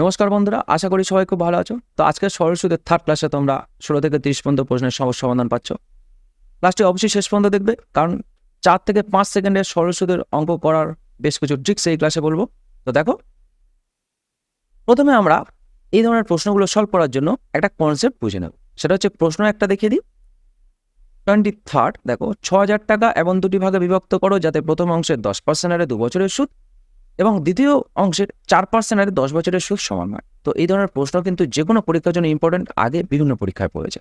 নমস্কার বন্ধুরা, আশা করি সবাই খুব ভালো আছো। তো আজকের সরল সুদের থার্ড ক্লাসে তোমরা ষোলো থেকে তিরিশ পর্যন্ত প্রশ্নের সমস্যা সমাধান পাচ্ছ। ক্লাসটি অবশ্যই শেষ পর্যন্ত দেখবে, কারণ চার থেকে পাঁচ সেকেন্ডের সরল সুদের অঙ্ক করার বেশ কিছু ট্রিক্স এই ক্লাসে বলব। তো দেখো, প্রথমে আমরা এই ধরনের প্রশ্নগুলো সলভ করার জন্য একটা কনসেপ্ট বুঝে নেব। সেটা হচ্ছে প্রশ্ন একটা দেখিয়ে দিই। টোয়েন্টি থার্ড দেখো, ছ হাজার টাকা এবং দুটি ভাগে বিভক্ত করো যাতে প্রথম অংশের দশ পার্সেন্ট হারে দু বছরের সুদ এবং দ্বিতীয় অংশের চার পার্সেন্ট হারে দশ বছরের সুদ সমান হয় তো এই ধরনের প্রশ্ন কিন্তু যে কোনো পরীক্ষার জন্য ইম্পর্টেন্ট আগে বিভিন্ন পরীক্ষায় পড়েছে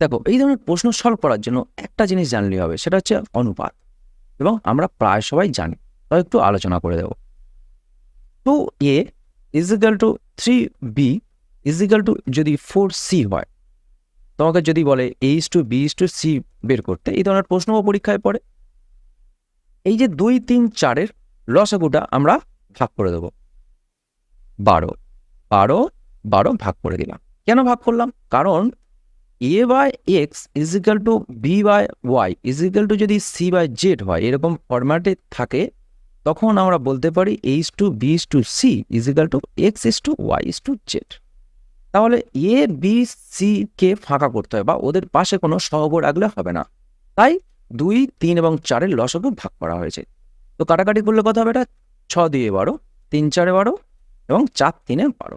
দেখো, এই ধরনের প্রশ্ন সলভ করার জন্য একটা জিনিস জানলেই হবে, সেটা হচ্ছে অনুপাত। এবং আমরা প্রায় সবাই জানি, তাও একটু আলোচনা করে দেব। Two A equal to three B equal to যদি ফোর সি হয়, তোমাকে যদি বলে H to B to C বের করতে, এই ধরনের প্রশ্নও পরীক্ষায় পড়ে। এই যে দুই, তিন, চারের লসাগুটা আমরা করে দেবো। বারো। বারো বারো ভাগ করে দিলাম। কেন ভাগ করলাম? কারণ A by X equal to B by Y equal to যদি সি বাই জেড হয়, এরকম ফরম্যাটে থাকে, তখন আমরা বলতে পারি H to B is to C equal to X is to Y is to Z তাহলে এ বি সি কে ফাঁকা করতে হয় বা ওদের পাশে কোনো সহগ রাখলে হবে না। তাই দুই, তিন এবং চারের লসগু ভাগ করা হয়েছে। তো কাটাকাটি করলে কথা হবে এটা? ছ দিয়ে বারো, তিন চারে বারো এবং চার তিনে বারো।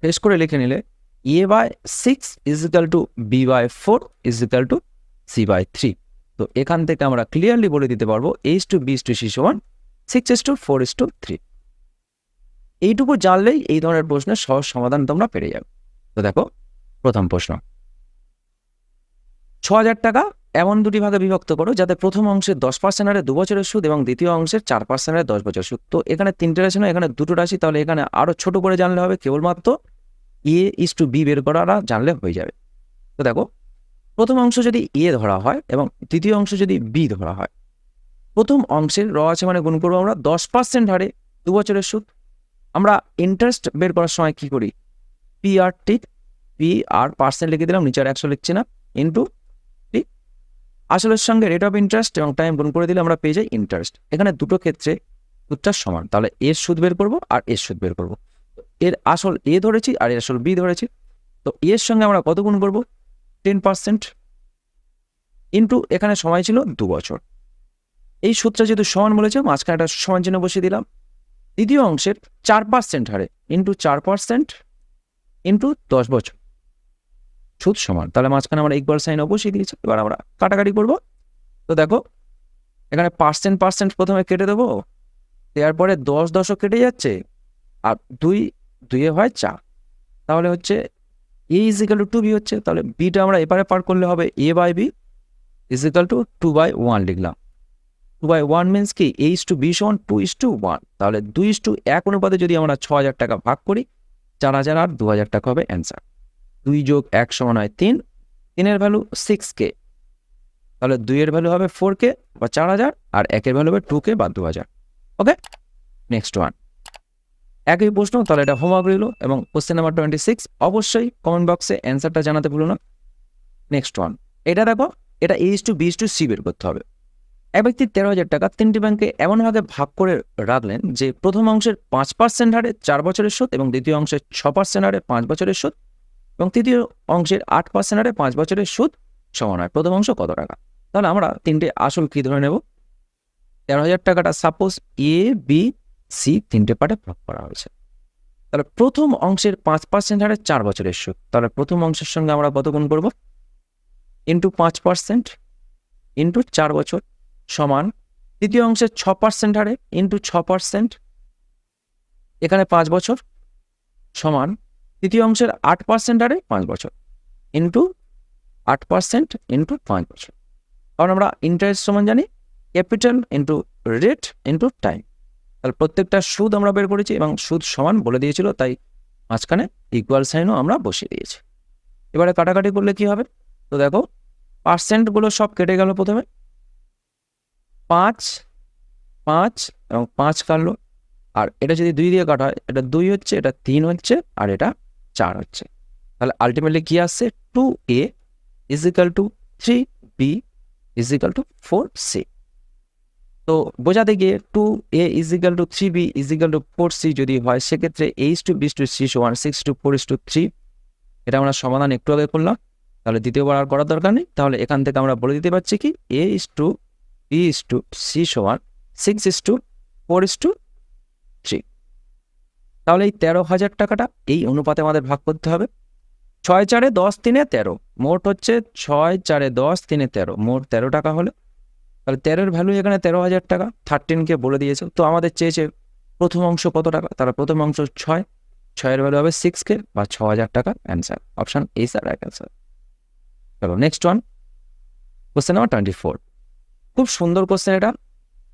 ফেস করে লিখে নিলে A by six equal to B by four equal to C by three তো এখান থেকে আমরা ক্লিয়ারলি বলে দিতে পারব H to B to C সমান six is to four is to three এইটুকু জানলেই এই ধরনের প্রশ্নের সহজ সমাধান তোমরা পেরে যাবে। তো দেখো, প্রথম প্রশ্ন। ছ হাজার টাকা এমন দুটি ভাগে বিভক্ত করো যাতে প্রথম অংশের দশ পার্সেন্ট হারে দু বছরের সুদ এবং দ্বিতীয় অংশের চার পার্সেন্ট হারে দশ বছরের সুদ। তো এখানে তিনটে রাশি নয় এখানে দুটো রাশি, তাহলে এখানে আরও ছোট করে জানলে হবে। কেবলমাত্র এ ইস টু বি বের করাটা জানলে হয়ে যাবে। তো দেখো, প্রথম অংশ যদি এ ধরা হয় এবং দ্বিতীয় অংশ যদি বি ধরা হয়, প্রথম অংশের র আছে মানে গুণ করব আমরা দশ পার্সেন্ট হারে দু বছরের সুদ। আমরা ইন্টারেস্ট বের করার সময় কি করি? P R T P R percent লিখে দিলাম, নিচে আর একশো লিখছি না ইন্টু আসলের সঙ্গে রেট অফ ইন্টারেস্ট এবং টাইম গুণ করে দিলে আমরা পেয়ে যাই ইন্টারেস্ট এখানে দুটো ক্ষেত্রে সুদটা সমান। তাহলে এর সুদ বের করব আর এর সুদ বের করব। এর আসল এ ধরেছি আর এর আসল বি ধরেছি। তো এর সঙ্গে আমরা কত গুণ করব? টেন পার্সেন্ট ইন্টু এখানে সময় ছিল দু বছর। এই সুদটা যেহেতু সমান বলেছে, মাঝখানে একটা সমান চিহ্ন বসিয়ে দিলাম। দ্বিতীয় অংশের চার পার্সেন্ট হারে ইন্টু চার পার্সেন্ট ইন্টু দশ বছর। সুদ সমান। তাহলে মাঝখানে আমরা ইকুয়াল সাইন অবশ্যই দিয়েছি এবার আমরা কাটাকাটি করব। তো দেখো, এখানে পার্সেন্ট পার্সেন্ট প্রথমে কেটে দেবো, দেওয়ার পরে দশ দশক কেটে যাচ্ছে, আর দুই, দুইয়ে হয় চার। তাহলে হচ্ছে A equal to two B হচ্ছে, তাহলে বিটা আমরা এপারে পার করলে হবে A by B is equal to two by one লিখলাম। টু বাই ওয়ান মিনস কি? এ ইস টু বি সমান টু ইস টু ওয়ান তাহলে দুই ইস টু এক অনুপাতে যদি আমরা ছ হাজার টাকা ভাগ করি, চার হাজার আর দু হাজার টাকা হবে অ্যান্সার দুই যোগ এক সমান হয় তিন। তিনের ভ্যালু সিক্স কে তাহলে দুইয়ের ভ্যালু হবে ফোর কে বা চার হাজার, আর একের ভ্যালু হবে টু কে বা দু হাজার ওকে নেক্সট ওয়ান একই প্রশ্ন, তাহলে এটা হোমওয়ার্ক রইল এবং কোশ্চেন নাম্বার টোয়েন্টি সিক্স অবশ্যই কমেন্ট বক্সে অ্যান্সারটা জানাতে ভুলো না। নেক্সট ওয়ান এটা দেখো, এটা H to B is to C বের করতে হবে। এক ব্যক্তি তেরো হাজার টাকা তিনটি ব্যাংকে এমনভাবে ভাগ করে রাখলেন যে প্রথম অংশের পাঁচ পার্সেন্ট হারে চার বছরের সুদ এবং দ্বিতীয় অংশের ছ পার্সেন্ট হারে পাঁচ বছরের সুদ এবং তৃতীয় অংশের আট পার্সেন্ট হারে পাঁচ বছরের সুদ সমান হয়। প্রথম অংশ কত টাকা? তাহলে আমরা তিনটে আসল কী ধরে নেব? তেরো হাজার টাকাটা সাপোজ এ বি সি তিনটে পার্টে ভাগ করা হয়েছে। তাহলে প্রথম অংশের পাঁচ পার্সেন্ট হারে চার বছরের সুদ। তাহলে প্রথম অংশের সঙ্গে আমরা কত গুণ করব? ইন্টু পাঁচ পার্সেন্ট ইন্টু চার বছর সমান দ্বিতীয় অংশের ছ পার্সেন্ট হারে ইন্টু ছ পার্সেন্ট এখানে পাঁচ বছর সমান তৃতীয় অংশের আট পার্সেন্ট হারে পাঁচ বছর ইন্টু আট পার্সেন্ট ইন্টু পাঁচ বছর। কারণ আমরা ইন্টারেস্ট সমান জানি capital into rate into time তাহলে প্রত্যেকটা সুদ আমরা বের করেছি এবং সুদ সমান বলে দিয়েছিল, তাই মাঝখানে ইকুয়াল সাইনও আমরা বসিয়ে দিয়েছি। এবারে কাটাকাটি করলে কি হবে? তো দেখো পার্সেন্টগুলো সব কেটে গেল প্রথমে। পাঁচ পাঁচ এবং পাঁচ কাটলো। আর এটা যদি দুই দিয়ে কাটা হয়, এটা দুই হচ্ছে, এটা তিন হচ্ছে, আর এটা চার হচ্ছে। তাহলে আলটিমেটলি কি আসছে? Two A equal to three B equal to four C তো বোঝাতে গিয়ে two A equal to three B equal to four C যদি হয়, সেক্ষেত্রে H to B is to C one six to four is to three এটা আমরা সমাধান একটু আগে করলাম। তাহলে দ্বিতীয়বার আর করার দরকার নেই। তাহলে এখান থেকে আমরা বলে দিতে পারছি কি? A is to B is to C সমান six is to four is to three তাহলে এই তেরো হাজার টাকাটা এই অনুপাতে আমাদের ভাগ করতে হবে। ছয় চারে দশ তিনে তেরো, মোট হচ্ছে ছয় চারে দশ তিনে তেরো, মোট তেরো টাকা হলে। তাহলে তেরোর ভ্যালু এখানে তেরো হাজার টাকা থার্টিনকে বলে দিয়েছে। তো আমাদের চেয়েছে প্রথম অংশ কত টাকা? তারা প্রথম অংশ ছয়, ছয়ের ভ্যালু হবে সিক্স কে, বা ছ হাজার টাকা অ্যান্সার অপশান এই স্যার রাইট অ্যান্সার চলো next one question number twenty four খুব সুন্দর কোশ্চেন এটা।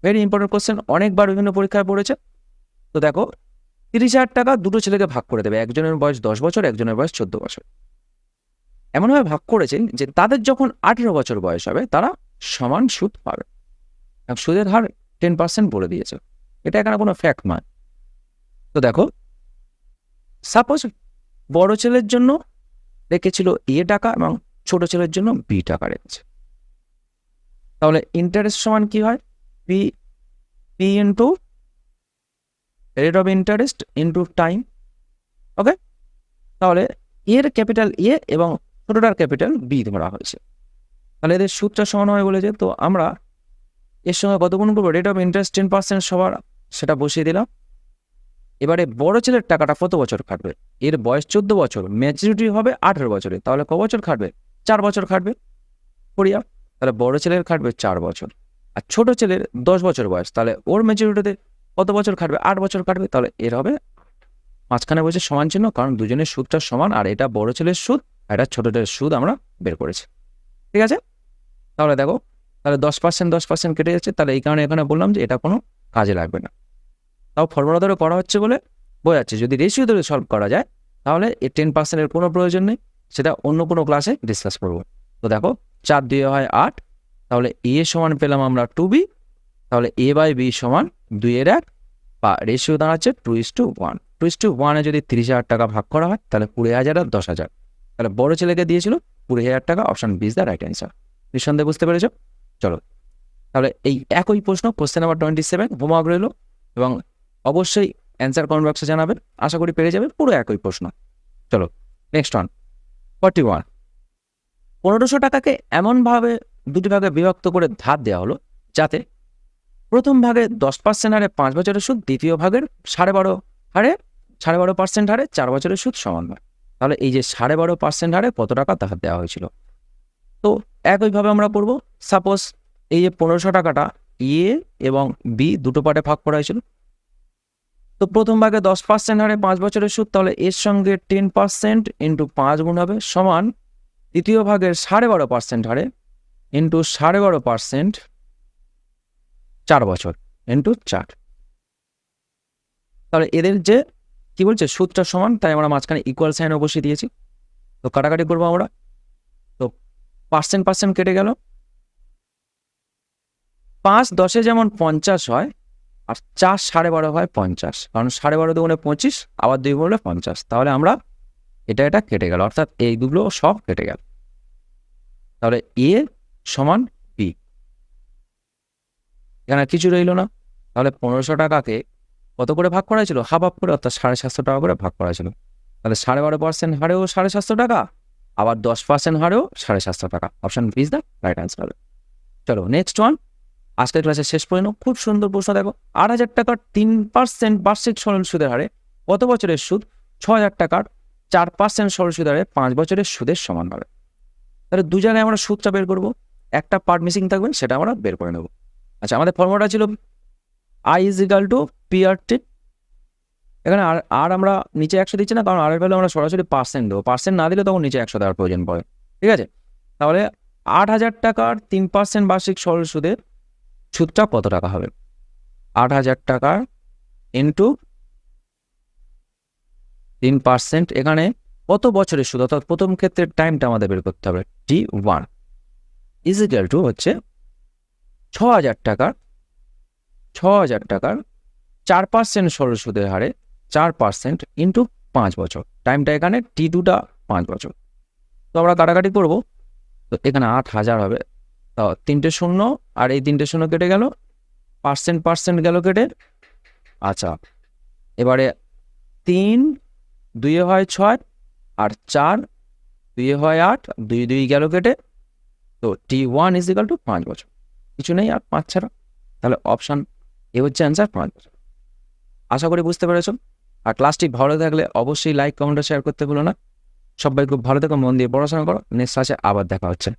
ভেরি ইম্পর্টেন্ট কোশ্চেন অনেকবার বিভিন্ন পরীক্ষায় পড়েছে। তো দেখো তিরিশ হাজার টাকা দুটো ছেলেকে ভাগ করে দেবে, একজনের বয়স দশ বছর, একজনের বয়স চোদ্দ বছর। এমনভাবে ভাগ করেছেন যে তাদের যখন আঠেরো বছর বয়স হবে, তারা সমান সুদ পাবে। সুদের হার টেন পার্সেন্ট বলে দিয়েছে। এটা এখানে কোনো ফ্যাক্ট নয়। তো দেখো সাপোজ বড় ছেলের জন্য রেখেছিল এ টাকা এবং ছোট ছেলের জন্য বি টাকা রেখেছে। তাহলে ইন্টারেস্ট সমান কি হয়? P P into rate of interest into time okay তাহলে এর ক্যাপিটাল এ এবং ছোটটার ক্যাপিটাল বি ধরা হয়েছে। তাহলে এদের সুদটা সমান হয় বলেছে, তো আমরা এর সঙ্গে কত গুণ করব? Rate of interest ten percent সবার, সেটা বসিয়ে দিলাম। এবারে বড় ছেলের টাকাটা কত বছর খাটবে? এর বয়স চোদ্দ বছর ম্যাচুরিটি হবে আঠেরো বছরে তাহলে ক বছর খাটবে? চার বছর খাটবে। করিয়া, তাহলে বড় ছেলের খাটবে চার বছর। আর ছোট ছেলের দশ বছর বয়স, তাহলে ওর ম্যাচুরিটিতে কত বছর কাটবে? আট বছর কাটবে, তাহলে এর হবে মাঝখানে বসে সমান চিহ্ন, কারণ দুজনের সুদটা সমান, আর এটা বড় ছেলের সুদ, আর এটা ছোট ছেলের সুদ আমরা বের করেছি। ঠিক আছে? তাহলে দেখো, তাহলে দশ পার্সেন্ট দশ পার্সেন্ট কেটে যাচ্ছে, তাহলে এই কারণে এখানে বললাম যে এটা কোনো কাজে লাগবে না। তাও ফর্মুলা ধরে করা হচ্ছে বলে বোঝা যাচ্ছে যদি রেশিও ধরে সলভ করা যায়, তাহলে এই টেন পার্সেন্টের কোনো প্রয়োজন নেই, সেটা অন্য কোনো ক্লাসে ডিসকাস করব। তো দেখো, চার দিয়ে হয় আট, তাহলে এ সমান পেলাম আমরা টু বি তাহলে এ বাই বি সমান দুইয়ের এক বা রেশিও দাঁড়াচ্ছে two is to one two is to ওয়ানে যদি তিরিশ হাজার টাকা ভাগ করা হয়, তাহলে কুড়ি হাজার আর দশ হাজার। তাহলে বড় ছেলেকে দিয়েছিল কুড়ি হাজার টাকা option B is the right answer নিঃসন্দেহে বুঝতে পেরেছ? চলো। তাহলে এই একই প্রশ্ন question number twenty seven homework রইল এবং অবশ্যই অ্যান্সার কমেন্ট বক্সে জানাবেন আশা করি পেরে যাবে পুরো একই প্রশ্ন। চলো নেক্সট ওয়ান ফর্টি ওয়ান পনেরোশো টাকাকে এমনভাবে দুটি ভাগে বিভক্ত করে ধার দেওয়া হলো যাতে প্রথম ভাগে দশ পার্সেন্ট হারে পাঁচ বছরের সুদ, দ্বিতীয় ভাগের সাড়ে বারো হারে, সাড়ে বারো পার্সেন্ট হারে চার বছরের সুদ সমান হয়। তাহলে এই যে সাড়ে বারো পার্সেন্ট হারে কত টাকা ধার দেওয়া হয়েছিল? তো একইভাবে আমরা করব সাপোজ এই যে পনেরোশো টাকাটা এ এবং বি দুটো পার্টে ভাগ করা হয়েছিল। তো প্রথম ভাগে দশ পার্সেন্ট হারে পাঁচ বছরের সুদ, তাহলে এর সঙ্গে টেন পার্সেন্ট ইন্টু পাঁচ গুণ হবে সমান দ্বিতীয় ভাগের সাড়ে বারো পার্সেন্ট হারে ইন্টু সাড়ে বারো পার্সেন্ট চার বছর ইন্টু চার। তাহলে এদের যে, কি বলছে সুদটা সমান, তাই আমরা মাঝখানে ইকুয়াল সাইন বসিয়ে দিয়েছি। তো কাটাকাটি করব আমরা। তো পার্সেন্ট পার্সেন্ট কেটে গেল। পাঁচ দশে যেমন পঞ্চাশ হয়, আর চার সাড়ে বারো হয় পঞ্চাশ। কারণ সাড়ে বারো দুগুণে পঁচিশ, আবার দুই বললে পঞ্চাশ। তাহলে আমরা এটা এটা কেটে গেল। অর্থাৎ এই দুগুলো সব কেটে গেল। তাহলে এ সমান এখানে কিছু রইল না? তাহলে পনেরোশো টাকাকে কত করে ভাগ করা হয়েছিল? হাফ হাফ করে, অর্থাৎ সাড়ে সাতশো টাকা করে ভাগ করা হয়েছিল। তাহলে সাড়ে বারো পার্সেন্ট হারেও সাড়ে সাতশো টাকা, আবার দশ পার্সেন্ট হারেও সাড়ে সাতশো টাকা। Option B is the right answer হবে। চলো নেক্সট ওয়ান আজকের ক্লাসের শেষ পর্যন্ত খুব সুন্দর প্রশ্ন দেখো। আট হাজার টাকার তিন পার্সেন্ট বার্ষিক সরল সুদের হারে কত বছরের সুদ? ছ হাজার টাকার চার পার্সেন্ট সরল সুদের হারে পাঁচ বছরের সুদের সমান হবে। তাহলে দু জায়গায় আমরা সুদটা বের করব। একটা পার্ট মিসিং থাকবে, সেটা আমরা বের করে নেব। আচ্ছা আমাদের ফর্মুলাটা ছিল I is equal to P R T এখানে আর আর আমরা নিচে একশো দিচ্ছি না, কারণ আর এর ভ্যালু আমরা সরাসরি পার্সেন্ট দেবো। পার্সেন্ট না দিলে তখন নিচে একশো দেওয়ার প্রয়োজন পড়ে। ঠিক আছে? তাহলে আট হাজার টাকার তিন পার্সেন্ট বার্ষিক সরল সুদে সুদটা কত টাকা হবে? আট হাজার টাকা ইন্টু তিন পার্সেন্ট এখানে কত বছরের সুদ? অর্থাৎ প্রথম ক্ষেত্রে টাইমটা আমাদের বের করতে হবে। টি ওয়ান ইজিক্যাল টু হচ্ছে ছ হাজার টাকার ছ হাজার টাকার চার পার্সেন্ট সরল সুদের হারে চার পার্সেন্ট ইন্টু পাঁচ বছর। টাইমটা এখানে টি টুটা পাঁচ বছর। তো আমরা কাটাকাটি করব। তো এখানে আট হাজার হবে। তো তিনটে শূন্য, আর এই তিনটে শূন্য কেটে গেল। পার্সেন্ট পার্সেন্ট গেল কেটে। আচ্ছা এবারে তিন দুইয়ে হয় ছয়, আর চার দুইয়ে হয় আট দুই দুই গেল কেটে। তো T one is equal to পাঁচ বছর। কিছু নেই আর পাঁচ ছাড়া। তাহলে অপশান এ হচ্ছে অ্যান্সার পাঁচ আশা করি বুঝতে পেরেছ। আর ক্লাসটি ভালো থাকলে অবশ্যই লাইক কমেন্ট শেয়ার করতে ভুলো না। সবাই খুব ভালো থেকো, মন দিয়ে পড়াশোনা করো। নেক্সট ক্লাসে আবার দেখা হচ্ছে।